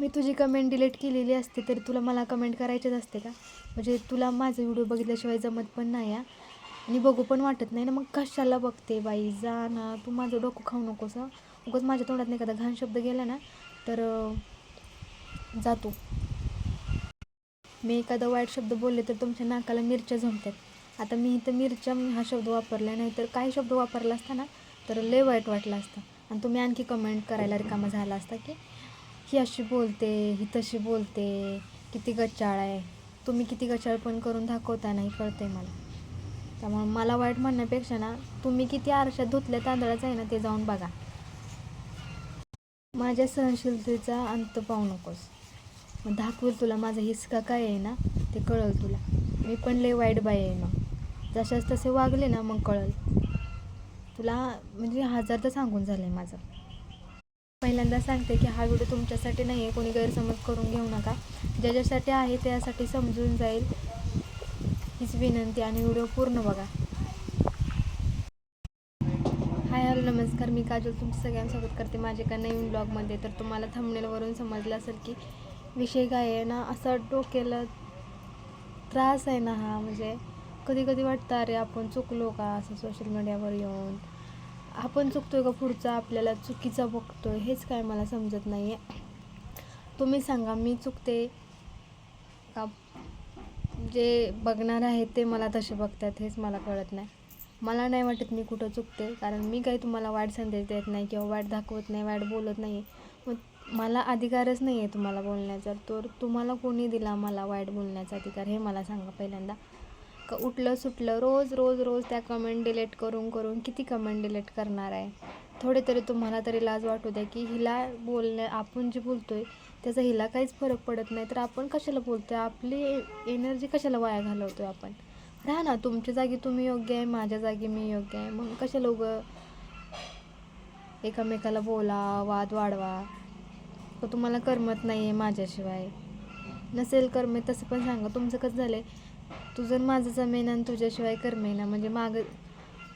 मी तुझी comment delete केलेली असते तरी तुला मला कमेंट करायचीच असते का? म्हणजे तुला माझा व्हिडिओ बघितल्याशिवाय जमत पण नाही आहे आणि बघू पण वाटत नाही ना मग कशाला बघते बाई? जा ना तू माझं डोकं खाऊ नकोस उगंच उगाच माझ्या तोंडात नाही एखादा घाण शब्द गेला ना तर जातो मी एखादा वाईट शब्द बोलले तर तुमच्या नाकाला मिरच्या जमतात आता मी इथं मिरच्या हा शब्द वापरला नाही तर काही शब्द वापरला असता ना तर लय वाईट वाटला असतं. आणि तुम्ही आणखी कमेंट करायला रिकामा झाला असता की? ही अशी बोलते ही तशी बोलते किती गच्चाळ आहे. तुम्ही किती गच्चाळ पण करून दाखवता नाही कळते मला. त्यामुळे मला वाईट म्हणण्यापेक्षा ना तुम्ही किती आरशात धुतल्या तांदळाचं आहे ना ते जाऊन बघा. माझ्या सहनशीलतेचा अंत पाहू नकोस. मग दाखवेल तुला माझा हिसका काय आहे ना ते कळल तुला. मी पण लय वाईट बाई आहे मग. जशाच तसे वागले ना मग कळल. तुला म्हणजे हजार तर सांगून झालं आहे माझं. पहिल्यांदा सांगते की हा व्हिडिओ तुमच्यासाठी नाही आहे कोणी गैरसमज करून घेऊ नका. ज्याच्यासाठी आहे त्यासाठी समजून जाईल. हीच विनंती आणि व्हिडिओ पूर्ण बघा. हाय हॅलो नमस्कार. मी काजल तुमचं सगळ्यांसोबत करते. माझ्या का नवीन ब्लॉगमध्ये तर तुम्हाला थंबनेलवरून समजलं असेल की विषय काय आहे ना असं डोक्याला त्रास आहे ना हा. म्हणजे कधी कधी वाटतं अरे आपण चुकलो का? असं सोशल मीडियावर येऊन. आपण चुकतोय का पुढचा? आपल्याला चुकीचा बघतोय. हेच काय मला समजत नाही आहे तुम्ही सांगा मी चुकते का? जे बघणार आहेत ते मला तसे बघतात हेच मला कळत नाही. मला नाही वाटत मी कुठं चुकते कारण मी काही तुम्हाला वाईट संदेश देत नाही किंवा वाईट दाखवत नाही वाईट बोलत नाही मग मला अधिकारच नाही आहे तुम्हाला बोलण्याचा. तर तुम्हाला कोणी दिला मला वाईट बोलण्याचा अधिकार हे मला सांगा पहिल्यांदा. उठलं सुटलं रोज रोज रोज त्या कमेंट डिलीट करून करून किती कमेंट डिलीट करणार आहे? थोडे तरी तुम्हाला तरी लाज वाटू द्या की हिला बोलण्या आपण जे आहे त्याचा हिला काहीच फरक पडत नाही. तर आपण कशाला बोलतो आहे आपली एनर्जी कशाला वाया घालवतो आहे आपण? राहा ना तुमच्या जागी तुम्ही योग्य आहे माझ्या जागी मी योग्य आहे. मग कशाला उगं एकामेकाला बोला वाद वाढवा? तो तुम्हाला करमत नाही आहे माझ्याशिवाय. नसेल करमे तसं पण सांगा तुमचं कसं झालं आहे तुझं माझं जमेन आणि तुझ्याशिवाय करमेना म्हणजे मागं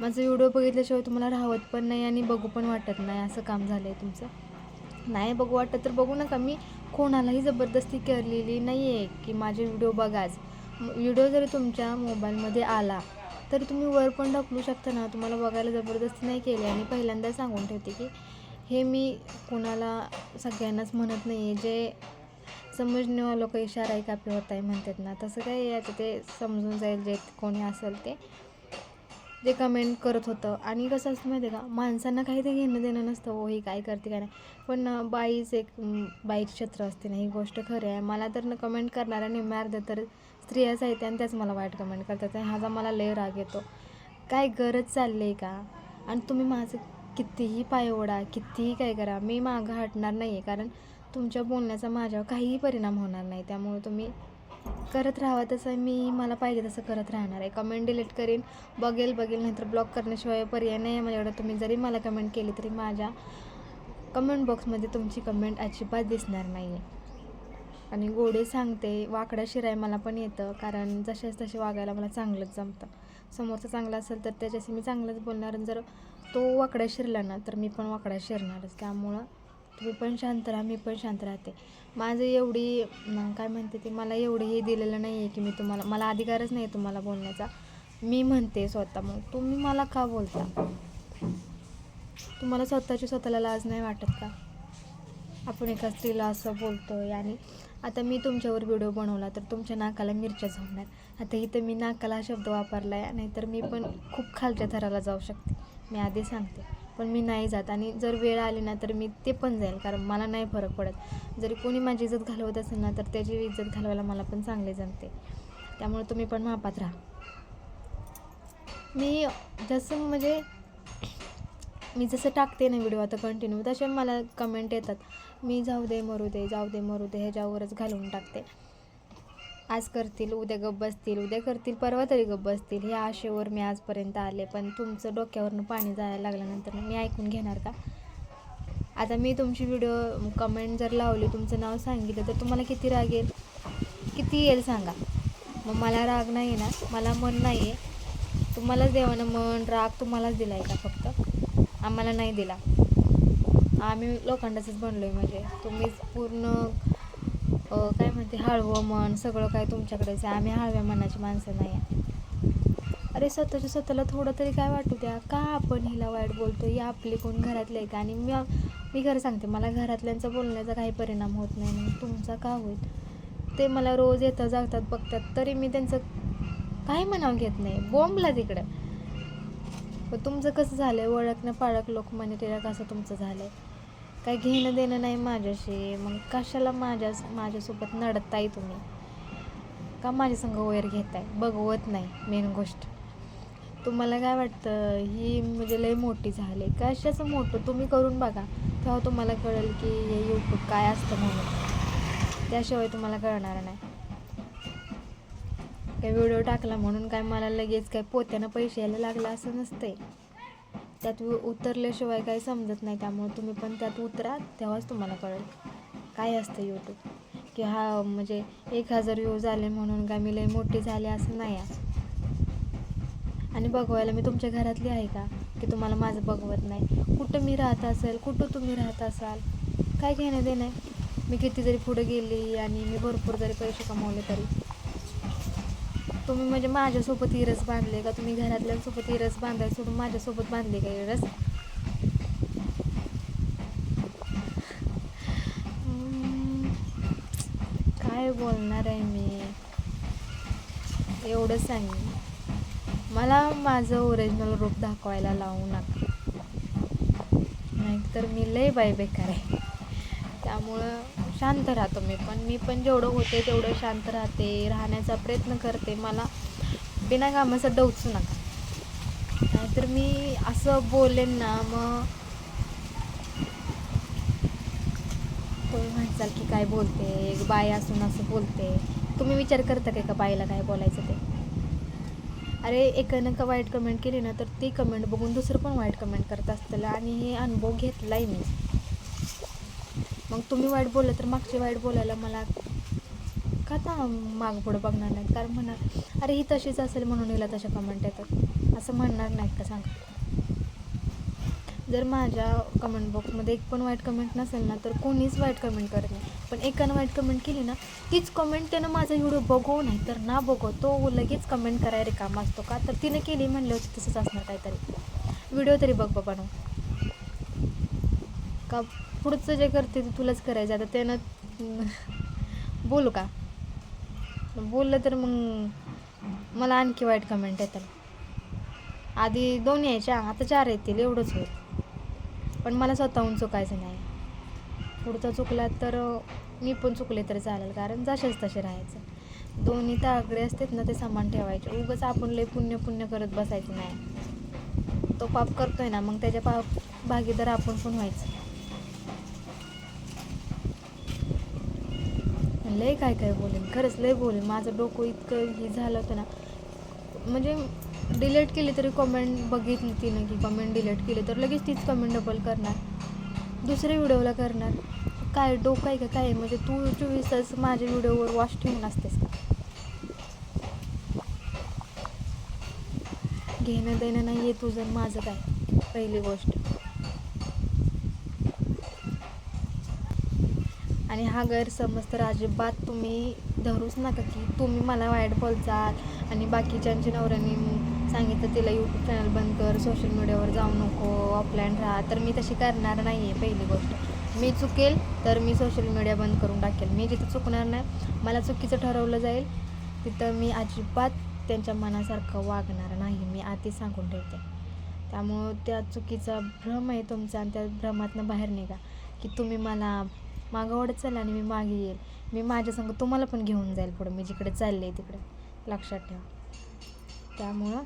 माझं व्हिडिओ बघितल्याशिवाय तुम्हाला राहत पण नाही आणि बघू पण वाटत नाही असं काम झालं आहे तुमचं. नाही बघू वाटत तर बघू नका मी कोणालाही जबरदस्ती केलेली नाही आहे की माझे व्हिडिओ बघाच व्हिडिओ जरी तुमच्या मोबाईलमध्ये आला तरी तुम्ही वर पण ढकलू शकता ना. तुम्हाला बघायला जबरदस्ती नाही केली. आणि पहिल्यांदा सांगून ठेवते की हे मी कोणाला सगळ्यांनाच म्हणत नाही आहे जे समजणे लोक इशारा एक कापे होत आहे म्हणतात ना. तसं काही याचं ते समजून जाईल जे कोणी असेल ते. जे कमेंट करत होतं. आणि कसं असतं माहिती आहे का? माणसांना काही ते घेणं देणं नसतं. हो ही काय करते काय नाही. पण बाईच एक बाईच क्षेत्र असते ना. ही गोष्ट खरी आहे. मला तर न कमेंट करणाऱ्या निम्म्या अर्ध्या तर स्त्रियाच आहेत आणि त्याच मला वाईट कमेंट करतात. आणि ह्याचा मला लय राग येतो. काय गरज चालली आहे का? आणि तुम्ही माझं कितीही पाय ओढा कितीही काय करा मी मागं हटणार नाही आहे कारण तुमच्या बोलण्याचा माझ्यावर काहीही परिणाम होणार नाही. त्यामुळे तुम्ही करत राहावा तसं मी मला पाहिजे तसं करत राहणार आहे. कमेंट डिलीट करेन. बघेल बघेल. नाहीतर ब्लॉक करण्याशिवाय पर्याय नाही आहे माझ्याकडं. तुम्ही जरी मला कमेंट केली तरी माझ्या कमेंट बॉक्समध्ये तुमची कमेंट अजिबात दिसणार नाही आहे आणि गोडे सांगते वाकडा शिराय मला पण येतं. कारण जसेच तसे वागायला मला चांगलंच जमतं. समोरचा चांगला असेल तर त्याच्याशी मी चांगलंच बोलणार. आणि जर तो वाकडा शिरला ना तर मी पण वाकडा शिरणारच. त्यामुळं तुम्ही पण शांत राहा मी पण शांत राहते. माझं एवढी काय म्हणते ते मला एवढी हे दिलेलं नाही आहे की मी तुम्हाला मला अधिकारच नाही आहे तुम्हाला बोलण्याचा. मी म्हणते स्वतः मग तुम्ही मला का बोलता? तुम्हाला स्वतःची स्वतःला लाज नाही वाटत का? आपण एका स्त्रीला असं बोलतो आहे आणि आता मी तुमच्यावर व्हिडिओ बनवला तर तुमच्या नाकाला मिरच्या झोडणार आता इथं मी नाकाला हा शब्द वापरला आहे नाहीतर मी पण खूप खालच्या थराला जाऊ शकते. मी आधी सांगते. पण मी नाही जात. आणि जर वेळ आली ना तर मी ते पण जाईल. कारण मला नाही फरक पडत. जरी कोणी माझी इज्जत घालवत असेल ना तर त्याची इज्जत घालवायला मला पण चांगले जमते. त्यामुळे तुम्ही पण मापात राहा. मी जसं म्हणजे मी जसं टाकते ना व्हिडिओ आता कंटिन्यू तसे मला कमेंट येतात. मी जाऊ दे मरू दे जाऊ दे मरू दे ह्याच्यावरच घालून टाकते. आज करतील उद्या गप्प बसतील उद्या करतील परवा तरी गप्प बसतील. ह्या आशेवर मी आजपर्यंत आले पण तुमचं डोक्यावरनं पाणी जायला लागल्यानंतर मी ऐकून घेणार का? आता मी तुमची व्हिडिओ कमेंट जर लावली तुमचं नाव सांगितलं तर तुम्हाला किती राग येईल? किती येईल सांगा? मग मला राग नाही ना? मला मन नाही आहे तुम्हालाच देवानं मन राग तुम्हालाच दिला आहे का फक्त? आम्हाला नाही दिला. आम्ही लोखंडाचंच बनलो आहे म्हणजे. तुम्हीच पूर्ण काय म्हणते हळवं मन सगळं काय तुमच्याकडेच आहे. आम्ही हळव्या मनाची माणसं नाही आहे. अरे स्वतःच्या स्वतःला थोडं तरी काय वाटू द्या. का आपण हिला वाईट बोलतो ही आपली कोण घरातले आहे का आणि मी मी खरं सांगते मला घरातल्यांचा बोलण्याचा काही परिणाम होत नाही. मग तुमचा का होईल? ते मला रोज येतं जागतात बघतात. तरी मी त्यांचं काही म्हणावं घेत नाही. बोंबला तिकडं. पण तुमचं कसं झालं आहे ओळखणं पाळक लोक म्हणे तिला कसं तुमचं झालं आहे काय घेणं देणं नाही माझ्याशी. मग कशाला माझ्या माझ्यासोबत नडताय तुम्ही? का माझ्या संघ वैर घेताय? बघवत नाही मेन गोष्ट. तुम्हाला काय वाटतं? ही म्हणजे लय मोठी झाली. कशाचं मोठं? तुम्ही करून बघा. तेव्हा तुम्हाला कळेल की हे यूट्यूब काय असतं म्हणून. त्याशिवाय तुम्हाला कळणार नाही. काय व्हिडिओ टाकला म्हणून काय मला लगेच काय पोत्यानं पैसे यायला लागला असं नसतंय. त्यात उतरल्याशिवाय काही समजत नाही त्यामुळे तुम्ही पण त्यात उतरा तेव्हाच तुम्हाला कळेल काय असतं यूट्यूब की हा म्हणजे एक हजार व्ह्यूज आले म्हणून काय मी लय मोठी झाले असं नाही आहे. आणि बघवायला मी तुमच्या घरातली आहे का? की तुम्हाला माझं बघवत नाही. कुठं मी राहत असेल कुठं तुम्ही राहत असाल? काय घेणं देणं आहे? मी किती जरी पुढे गेली आणि मी भरपूर जरी पैसे कमावले तरी. तुम्ही म्हणजे माझ्यासोबत इरस बांधले का? तुम्ही घरातल्यांसोबत इरस बांधायला सोडून माझ्यासोबत बांधले का इरस काय बोलणार आहे मी? एवढंच सांगेन मला माझं ओरिजिनल रूप दाखवायला लावू नका. नाहीतर मी लय बाय बेकार आहे. त्यामुळं शांत राहतो मी. पण मी पण जेवढं होते तेवढं शांत राहते राहण्याचा प्रयत्न करते. मला बिना कामाचं डवचू नका. नाहीतर मी असं बोलेन ना मग तुम्ही म्हणसाल की काय बोलते एक बाय असून असं बोलते. तुम्ही विचार करता काय का बाईला काय बोलायचं ते? अरे एकानं का वाईट कमेंट केली ना तर ती कमेंट बघून दुसरं पण वाईट कमेंट करत असतं आणि हे अनुभव घेतलाही मी. मग तुम्ही वाईट बोललं तर मागचे वाईट बोलायला मला का तर माग पुढं बघणार नाहीत? कारण म्हणणार अरे ही तशीच असेल म्हणून हिला तशा कमेंट येतात. असं म्हणणार नाहीत का सांगा? जर माझ्या कमेंट बॉक्समध्ये एक पण वाईट कमेंट नसेल ना तर कोणीच वाईट कमेंट करत नाही. पण एकानं वाईट कमेंट केली ना तीच कमेंट त्यानं माझा व्हिडिओ बघू नाही तर ना बघू. तो लगेच कमेंट करायला रिकामा असतो का? तर तिने केली म्हणलं होती तसंच असणार काहीतरी. व्हिडिओ तरी बघ बाबा नो. का पुढचं जे करते ते तुलाच करायचं. आता त्यानं बोलू का? बोललं तर मग मला आणखी वाईट कमेंट येतात. आधी दोन यायच्या आता चार येतील एवढंच होईल. पण मला स्वतःहून चुकायचं नाही. पुढचा चुकला तर मी पण चुकले तर चालेल कारण जसेच तसे राहायचं. दोन्ही तागडे असतात ना ते सामान ठेवायचे. उगंच आपण लय पुण्य पुण्य करत बसायचं नाही. तो पाप करतोय ना मग त्याच्या पाप भागीदार आपण पण व्हायचं. लय काय काय बोलेन खरंच लय बोलेन. माझं डोकं इतकं हे झालं होतं ना. म्हणजे डिलीट केली तरी कमेंट बघितली तिनं की कमेंट डिलीट केली तर लगेच तीच कमेंट डबल करणार. दुसऱ्या व्हिडिओला करणार. काय डोकं आहे का काय आहे? म्हणजे तू चोवीस तास माझ्या व्हिडिओवर वॉच ठेवून असतेस का? घेणं देणं नाही आहे तुझं माझं काय? पहिली गोष्ट. आणि हा गैरसमज तर अजिबात तुम्ही धरूच नका की तुम्ही मला वाईट बोलचाल. आणि बाकीच्यांच्या नवऱ्यांनी सांगितलं तिला यूट्यूब चॅनल बंद कर सोशल मीडियावर जाऊ नको ऑफलाईन राहा. तर मी तशी करणार नाही आहे पहिली गोष्ट. मी चुकेल तर मी सोशल मीडिया बंद करून टाकेल. मी जिथं चुकणार नाही मला चुकीचं ठरवलं जाईल तिथं मी अजिबात त्यांच्या मनासारखं वागणार नाही. मी आधी सांगून ठेवते. त्यामुळं त्या चुकीचा भ्रम आहे तुमचा आणि त्या भ्रमातनं बाहेर निघा की तुम्ही मला मागं ओढत चाल आणि मी मागे येईल. मी माझ्या संग तुम्हाला पण घेऊन जाईल पुढं. मी जिकडे चालले तिकडे. लक्षात ठेवा. त्यामुळं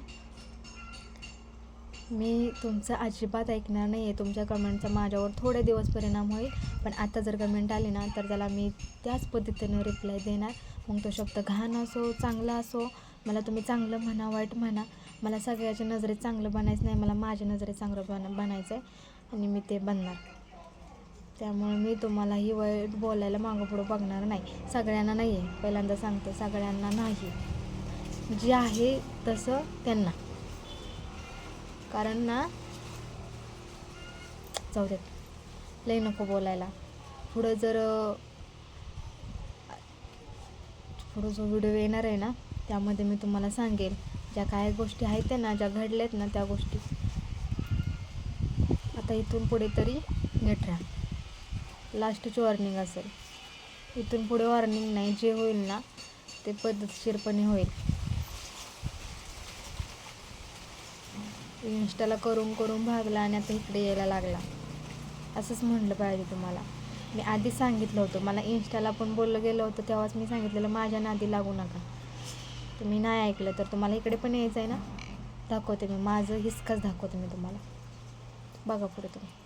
मी तुमचं अजिबात ऐकणार नाही आहे तुमच्या कमेंटचा माझ्यावर थोडे दिवस परिणाम होईल. पण आता जर कमेंट आली ना तर त्याला मी त्याच पद्धतीनं रिप्लाय देणार. मग तो शब्द घाण असो चांगला असो मला तुम्ही चांगलं म्हणा वाईट म्हणा मला सगळ्याच्या नजरेत चांगलं बनायचं नाही मला माझ्या नजरेत चांगलं बन बनायचं आहे आणि मी ते बनणार. त्यामुळे मी तुम्हालाही वाईट बोलायला मागं पुढं बघणार नाही. सगळ्यांना नाही आहे पहिल्यांदा सांगते सगळ्यांना नाही. जे आहे तसं त्यांना. कारण ना जाऊ देत. लई नको बोलायला. पुढं जर पुढं जो व्हिडिओ येणार आहे ना त्यामध्ये मी तुम्हाला सांगेल. ज्या काय गोष्टी आहेत त्या ना ज्या घडल्यात ना त्या गोष्टी. आता इथून पुढे तरी नीट राहा. लास्टची वॉर्निंग असेल. इथून पुढे वॉर्निंग नाही जे होईल ना ते पद्धतशीरपणे होईल. इन्स्टाला करून करून भागला आणि आता इकडे यायला लागला. असंच म्हटलं पाहिजे तुम्हाला. मी आधी सांगितलं होतं मला इन्स्टाला पण बोललं गेलं होतं तेव्हाच मी सांगितलेलं माझ्या नादी लागू नका. तुम्ही नाही ऐकलं तर तुम्हाला इकडे पण यायचं आहे ना? दाखवते मी माझं हिसकाच दाखवते मी तुम्हाला. बघा पुढे तुम्ही.